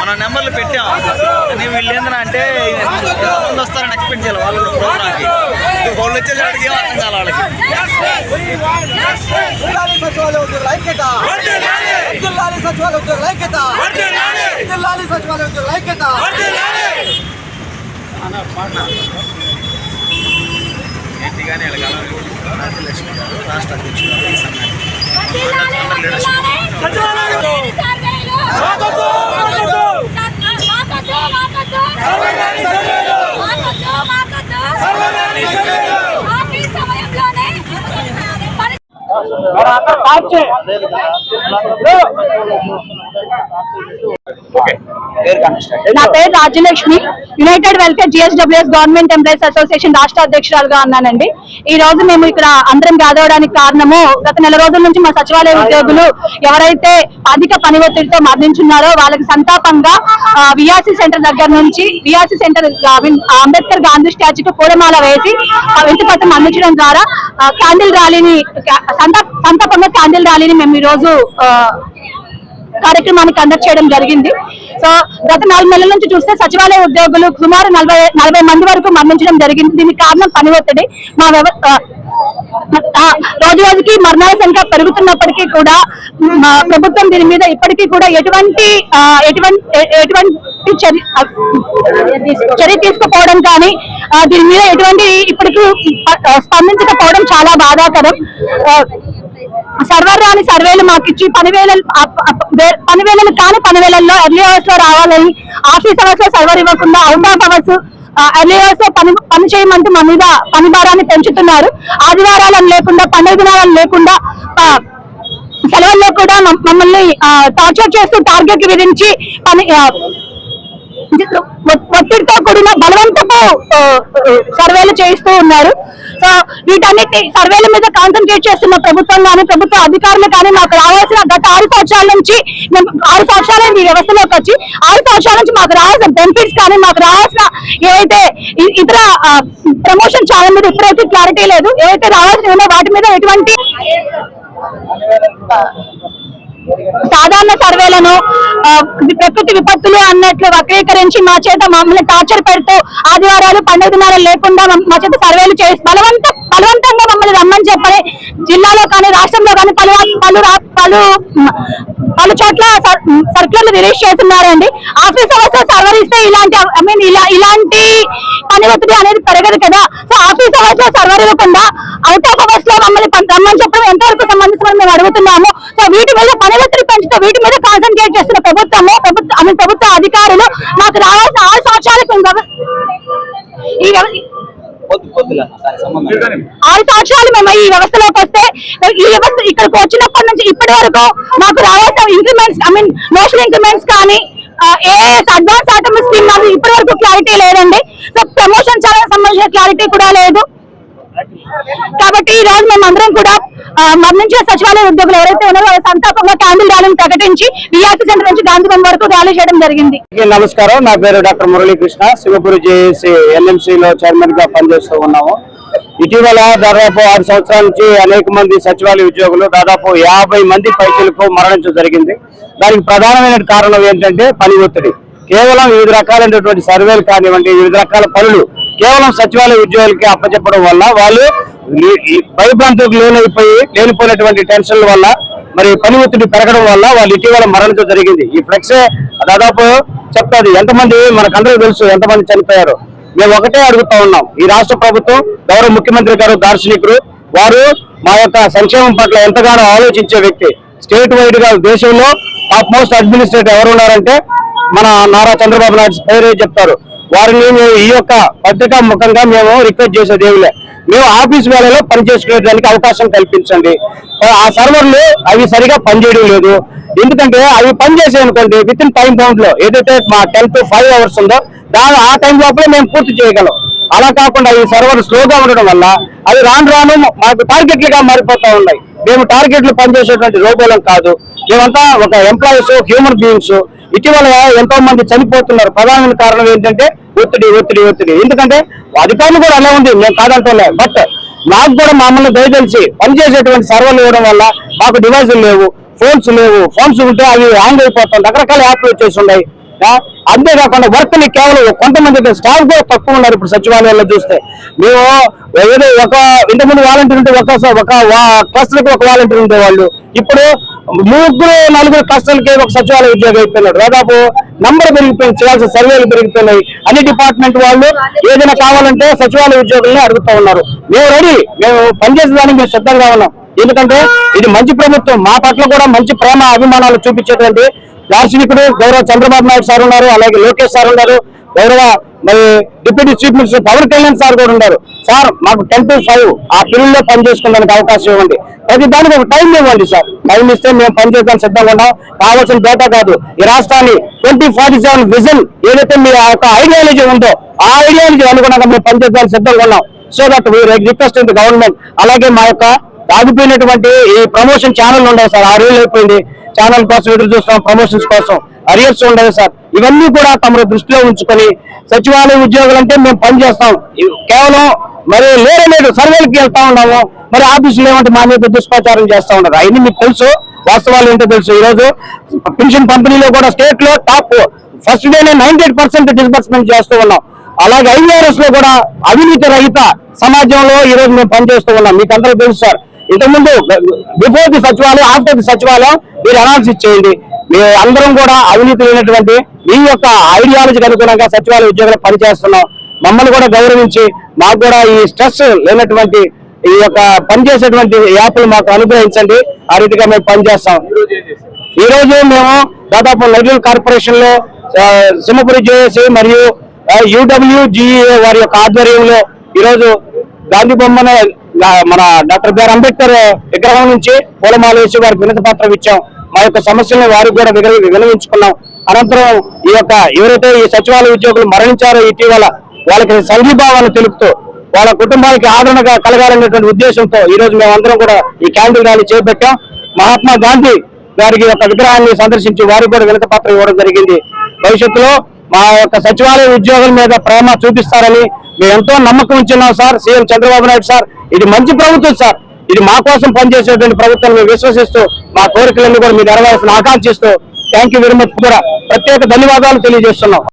మన నెంబర్లు పెట్టాం. కానీ వీళ్ళు ఏంటన్నా అంటే ముందు వస్తారని ఎక్స్పెక్ట్ చేయాలి. వాళ్ళు కూడా ప్రోగ్రామ్కి. వాళ్ళు వచ్చేసరికి ఏం అర్థం కావాలి వాళ్ళకి. రాష్ట్ర అధ్యక్షుడు కాల్చే నా పేరు Rajyalakshmi united welfare GSWS government employees association రాష్ట్ర అధ్యక్షురాలుగా ఉన్నానండి. ఈ రోజు మేము ఇక్కడ అందరం కాదవడానికి కారణము గత నెల రోజుల నుంచి మా సచివాలయ ఉద్యోగులు ఎవరైతే అధిక పని ఒత్తిడితో మరణించున్నారో వాళ్ళకి సంతాపంగా విఆర్సీ సెంటర్ దగ్గర నుంచి విఆర్సీ సెంటర్ అంబేద్కర్ గాంధీ స్టాచ్యూకి పూలమాల వేసి పట్టం అందించడం ద్వారా క్యాండిల్ ర్యాలీని సంతా- సంతాపంగా క్యాండిల్ ర్యాలీని మేము ఈ రోజు కార్యక్రమాన్ని కండక్ట్ చేయడం జరిగింది. సో గత నాలుగు నెలల నుంచి చూస్తే సచివాలయ ఉద్యోగులు సుమారు నలభై నలభై మంది వరకు మరణించడం జరిగింది. దీనికి కారణం పని ఒత్తిడి. మా వ్యవ రోజు రోజుకి మరణాల సంఖ్య పెరుగుతున్నప్పటికీ కూడా మా ప్రభుత్వం దీని మీద ఇప్పటికీ కూడా ఎటువంటి ఎటువంటి ఎటువంటి చర్య తీసుకుపోవడం కానీ దీని మీద ఎటువంటి ఇప్పటికీ స్పందించకపోవడం చాలా బాధాకరం. ఆ, సర్వర్ రాని సర్వేలు మాకు ఇచ్చి పనివేల పనివేలలు కాని పనివేలల్లో ఎర్లీ అవర్స్లో రావాలని ఆఫీస్ అవర్స్లో సర్వర్ ఇవ్వకుండా అవుట్ ఆఫ్ అవర్స్ ఎర్లీ అవర్స్లో పని పని చేయమంటూ మా మీద పని భారాన్ని పెంచుతున్నారు. ఆదివారాలను లేకుండా పండుగ దినాలను లేకుండా ఆ, సెలవుల్లో కూడా మమ్మల్ని టార్చర్ చేస్తూ టార్గెట్ విధించి పని ఒత్తిడితో కూడిన బలవంతపు సర్వేలు చేయిస్తూ ఉన్నారు. వీటన్నిటి సర్వేల మీద కాన్సన్ట్రేట్ చేస్తున్న ప్రభుత్వం కానీ ప్రభుత్వ అధికారులు కానీ మాకు రావాల్సిన గత ఆరు సంవత్సరాల నుంచి మేము ఆరు సంవత్సరాల ఈ వ్యవస్థలోకి వచ్చి ఆరు సంవత్సరాల నుంచి మాకు రావాల్సిన బెనిఫిట్స్ కానీ మాకు రావాల్సిన ఏవైతే ఇతర ప్రమోషన్ చాలా మీద ఇప్పుడైతే క్లారిటీ లేదు. ఏవైతే రావాల్సిన వాటి మీద ఎటువంటి సాధారణ సర్వేలను ప్రకృతి విపత్తులు అన్నట్లు వక్రీకరించి మా చేత మమ్మల్ని టార్చర్ పెడుతూ ఆదివారాలు పండుగ దినాలు లేకుండా మా చేత సర్వేలు చేసి బలవంత బలవంతంగా మమ్మల్ని రమ్మని చెప్పని జిల్లాలో కానీ రాష్ట్రంలో కానీ పలు పలు పలు పలు చోట్ల సర్- సర్కులర్లు రిలీజ్ చేస్తున్నారండి. ఆఫీస్ అవర్స్లో సర్వర్ ఇస్తే ఇలాంటి ఐ మీన్ ఇలా ఇలాంటి పని ఒత్తిడి అనేది పెరగదు కదా. సో ఆఫీస్ అవర్స్లో సర్వర్ ఇవ్వకుండా అవుట్ ఆఫ్ అవర్స్లో మమ్మల్ని రమ్మని చెప్పడం ఎంతవరకు సంబంధించిన మేము అడుగుతున్నాము? వీటి మీద పని ఒత్తిడి పెంచుతూ. వీటి మీద కాన్సన్ట్రేట్ చేస్తున్న ప్రభుత్వము ప్రభుత్వ ప్రభుత్వ అధికారులు మాకు రావాల్సిన ఆరు సంవత్సరాలకు ఈ ఆరు సంవత్సరాలు మేము ఈ వ్యవస్థలోకి వస్తే ఈ వ్యవస్థ ఇక్కడికి వచ్చినప్పటి నుంచి ఇప్పటి వరకు మాకు రావాల్సిన increments I mean notional increments కానీ ఏఎస్ అడ్వాన్స్ ఆటమ్ స్కీమ్ నాకు ఇప్పటి వరకు క్లారిటీ లేదండి. సో ప్రమోషన్ చాలా సంబంధించిన క్లారిటీ కూడా లేదు. ఈ రోజు మేము అందరం కూడా మరణించిన సచివాలయ ఉద్యోగులు ఎవరైతే ఉన్నారో వాళ్ళ సంతాపంగా క్యాండిల్ ర్యాలీని ప్రకటించి విఆర్సీ సెంటర్ నుంచి గాంధీభవన్ వరకు ర్యాలీ చేయడం జరిగింది. నమస్కారం. నా పేరు doctor Muralikrishna. Singapore JAC NMC లో చైర్మన్గా పనిచేస్తూ ఉన్నాము. ఇటీవల దాదాపు ఆరు సంవత్సరాల నుంచి అనేక మంది సచివాలయ ఉద్యోగులు దాదాపు యాభై మంది పైసలకు మరణించడం జరిగింది. దానికి ప్రధానమైన కారణం ఏంటంటే పని ఒత్తిడి. కేవలం వివిధ రకాలైనటువంటి సర్వేలు కానివ్వండి వివిధ రకాల పనులు కేవలం సచివాలయ ఉద్యోగులకి అప్పచెప్పడం వల్ల వాళ్ళు భయభ్రాంతులకు లోనైపోయి లేనిపోయినటువంటి టెన్షన్ల వల్ల మరి పని ఒత్తిడి పెరగడం వల్ల వాళ్ళు ఇటీవల మరణించడం జరిగింది. ఈ ఫ్లెక్స్ దాదాపు చెప్తాది ఎంతమంది మనకందరూ తెలుసు ఎంతమంది చనిపోయారు. మేము ఒకటే అడుగుతా ఉన్నాం. ఈ రాష్ట్ర ప్రభుత్వం గౌరవ ముఖ్యమంత్రి గారు దార్శనికులు వారు మా యొక్క సంక్షేమం పట్ల ఎంతగానో ఆలోచించే వ్యక్తి. స్టేట్ వైడ్గా దేశంలో టాప్ మోస్ట్ అడ్మినిస్ట్రేటర్ ఎవరు ఉన్నారంటే మన నారా చంద్రబాబు నాయుడు పేరే చెప్తారు. వారిని ఈ యొక్క పత్రికా ముఖంగా మేము రిక్వెస్ట్ చేసేది ఏమిలే మేము ఆఫీస్ వేళలో పని అవకాశం కల్పించండి. ఆ సర్వర్లు అవి సరిగా పనిచేయడం లేదు. ఎందుకంటే అవి పని అనుకోండి విత్ ఇన్ టైం బౌండ్లో ఏదైతే మా టెన్ టు ఫైవ్ అవర్స్ ఉందో దాని ఆ టైం లోపలే మేము పూర్తి చేయగలం. అలా కాకుండా ఈ సర్వర్ స్లోగా ఉండడం వల్ల అవి రాను రాను మాకు టార్గెట్లుగా మారిపోతా ఉన్నాయి. మేము టార్గెట్లు పనిచేసేటువంటి రోబోలం కాదు. మేమంతా ఒక ఎంప్లాయీస్ హ్యూమన్ బీయింగ్స్ ఇటీవల ఎంతో మంది చనిపోతున్నారు. ప్రధానమైన కారణం ఏంటంటే ఒత్తిడి ఒత్తిడి ఒత్తిడి. ఎందుకంటే అధికారులు కూడా అలా ఉంది. మేము కాదంటలే బట్ నాకు కూడా మమ్మల్ని దయచేసి పనిచేసేటువంటి సర్వర్లు ఇవ్వడం వల్ల మాకు డివైజులు లేవు ఫోన్స్ లేవు. ఫోన్స్ ఉంటే అవి హ్యాంగ్ అయిపోతాం. రకరకాల యాప్లు వచ్చేసి ఉన్నాయి. అంతేకాకుండా వర్క్ని కేవలం కొంతమంది స్టాఫ్ కూడా తక్కువ ఉన్నారు ఇప్పుడు సచివాలయాల్లో చూస్తే. మేము ఏదో ఒక ఇంతకుముందు వాలంటీర్ ఉంటే ఒక ఒక క్లస్టర్కి ఒక వాలంటీర్ ఉండేవాళ్ళు. ఇప్పుడు ముగ్గురు నలుగురు క్లస్టర్లకి ఒక సచివాలయ ఉద్యోగం అయిపోయినాడు. దాదాపు నంబర్ పెరిగిపోయింది చేయాల్సిన సర్వేలు పెరిగిపోయినాయి. అన్ని డిపార్ట్మెంట్ వాళ్ళు ఏదైనా కావాలంటే సచివాలయ ఉద్యోగుల్ని అడుగుతా ఉన్నారు. మేము రెడీ మేము పనిచేసేదానికి మేము సిద్ధంగా ఉన్నాం. ఎందుకంటే ఇది మంచి ప్రభుత్వం. మా పట్ల కూడా మంచి ప్రేమ అభిమానాలు చూపించేటువంటి దార్శనికుడు గౌరవ చంద్రబాబు నాయుడు సార్ ఉన్నారు అలాగే లోకేష్ సార్ ఉన్నారు గౌరవ మరి deputy chief minister Pawan Kalyan sir కూడా ఉన్నారు. సార్ మాకు టెన్ టు ఫైవ్ ఆ పీరియడ్లో పని చేసుకోవడానికి అవకాశం ఇవ్వండి. ప్రతి దానికి ఒక టైం ఇవ్వండి సార్. టైం ఇస్తే మేము పనిచేయడానికి సిద్ధంగా ఉన్నాం. కావాల్సిన డేటా కాదు. ఈ రాష్ట్రాన్ని ట్వంటీ ఫార్టీ సెవెన్ విజన్ ఏదైతే మీ ఆ యొక్క ఐడియాలజీ ఉందో ఆ ఐడియాలజీ అనుగుణంగా మేము పనిచేయడానికి సిద్ధంగా ఉన్నాం. So that we request the government అలాగే మా యొక్క ఆగిపోయినటువంటి ఈ ప్రమోషన్ ఛానల్ ఉండవు సార్ ఆ రోజులు అయిపోయింది. ఛానల్ కోసం ఎదురు చూస్తాం ప్రమోషన్స్ కోసం. అరియర్స్ ఉండదు సార్. ఇవన్నీ కూడా తమరు దృష్టిలో ఉంచుకొని సచివాలయ ఉద్యోగులు అంటే మేము పని చేస్తాం. కేవలం మరి లేరలేదు సర్వేలకి వెళ్తా ఉన్నాము. మరి ఆఫీసులు ఏమంటే మా మీద దుష్ప్రచారం చేస్తా ఉన్నారు. అవన్నీ మీకు తెలుసు వాస్తవాలు ఏంటో తెలుసు. ఈ రోజు పెన్షన్ పంపిణీలో కూడా స్టేట్లో టాప్ ఫస్ట్ డేనే నైన్టీ ఎయిట్ పర్సెంట్ డిస్బర్స్మెంట్ చేస్తూ ఉన్నాం. అలాగే ఐఆర్ఎస్లో కూడా అవినీతి రహిత సమాజంలో ఈ రోజు మేము పనిచేస్తూ ఉన్నాం. మీకు అందరూ తెలుసు సార్. ఇంతకుముందు before the Sachivalayam after the Sachivalayam మీరు అనాలిసిస్ చేయండి. మేము అందరం కూడా అవినీతి లేనటువంటి మీ యొక్క ఐడియాలజీకి అనుగుణంగా సచివాలయ ఉద్యోగులు పనిచేస్తున్నాం. మమ్మల్ని కూడా గౌరవించి మాకు కూడా ఈ స్ట్రెస్ లేనటువంటి ఈ యొక్క పనిచేసేటువంటి యాప్లు మాకు అనుగ్రహించండి. ఆ రీతిగా మేము పనిచేస్తాం. ఈ రోజు మేము దాదాపు నెల్లూరు కార్పొరేషన్లో సింహపురి జేఏసీ మరియు యూడబ్ల్యూజీఏ వారి యొక్క ఆధ్వర్యంలో ఈరోజు గాంధీ బొమ్మను మన డాక్టర్ బిఆర్ అంబేద్కర్ విగ్రహం నుంచి పూలమాల వేసి వారికి వినతి పత్రం ఇచ్చాం. మా యొక్క సమస్యలను వారికి కూడా విగ్ర వినవించుకున్నాం అనంతరం ఈ యొక్క ఎవరైతే ఈ సచివాలయ ఉద్యోగులు మరణించారో ఇటీవల వాళ్ళకి సంఘీభావాన్ని తెలుపుతూ వాళ్ళ కుటుంబానికి ఆదరణగా కలగాలనేటువంటి ఉద్దేశంతో ఈ రోజు మేమందరం కూడా ఈ క్యాండిల్ ర్యాలీ చేపట్టాం. మహాత్మా గాంధీ గారికి యొక్క విగ్రహాన్ని సందర్శించి వారికి కూడా వినత పత్రం ఇవ్వడం జరిగింది. భవిష్యత్తులో మా యొక్క సచివాలయ ఉద్యోగుల మీద ప్రేమ చూపిస్తారని మేము ఎంతో నమ్మకం ఉంచున్నాం sir. CM Chandrababu Naidu sir ఇది మంచి ప్రభుత్వం సార్. ఇది మా కోసం పనిచేసేటువంటి ప్రభుత్వం మేము విశ్వసిస్తూ మా కోరికలన్నీ కూడా మీరు నెరవేర్సిన ఆకాంక్షిస్తూ థ్యాంక్ యూ వెరీ మచ్. కూడా ప్రత్యేక ధన్యవాదాలు తెలియజేస్తున్నాం.